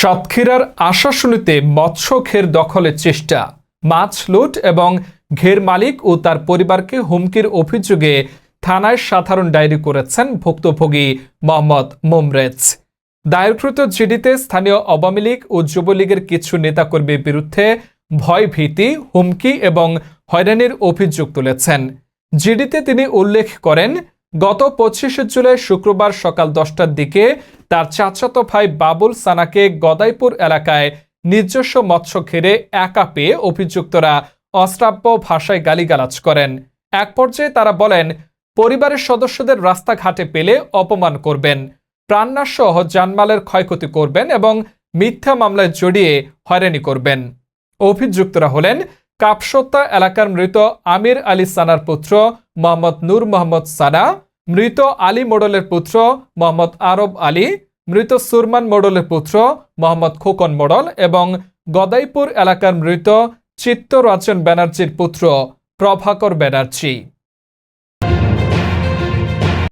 সাতক্ষীরার আশাশুনিতে মৎস্য ঘের দখলের চেষ্টা। মাছ লুট এবং ঘের মালিক ও তার পরিবারকে হুমকির অভিযোগে থানায় সাধারণ ডায়েরি করেছেন ভুক্তভোগী মোহাম্মদ মোমরেজ। দায়েরকৃত জিডিতে স্থানীয় আওয়ামী লীগ ও যুবলীগের কিছু নেতাকর্মীর বিরুদ্ধে ভয়ভীতি হুমকি এবং হয়রানির অভিযোগ তুলেছেন। জিডিতে তিনি উল্লেখ করেন গত পঁচিশে জুলাই শুক্রবার সকাল দশটার দিকে তার চাচাতো ভাই বাবুল সানাকে গদাইপুর এলাকায় নিজস্ব মৎস্য ঘেরে একা পেয়ে অভিযুক্তরা অশ্রাব্য ভাষায় গালিগালাজ করেন। এক পর্যায়ে তারা বলেন, পরিবারের সদস্যদের রাস্তাঘাটে পেলে অপমান করবেন প্রাণনাশ সহ জানমালের ক্ষয়ক্ষতি করবেন এবং মিথ্যা মামলায় জড়িয়ে হয়রানি করবেন। অভিযুক্তরা হলেন কাপসত্তা এলাকার মৃত আমির আলী সানার পুত্র মোহাম্মদ নূর মোহাম্মদ সানা, মৃত আলী মোডলের পুত্র মোহাম্মদ আরব আলী, মৃত সুরমান মোডলের পুত্র মোহাম্মদ খোকন মোডল এবং গদাইপুর এলাকার মৃত চিত্তরঞ্জন ব্যানার্জির পুত্র প্রভাকর ব্যানার্জি।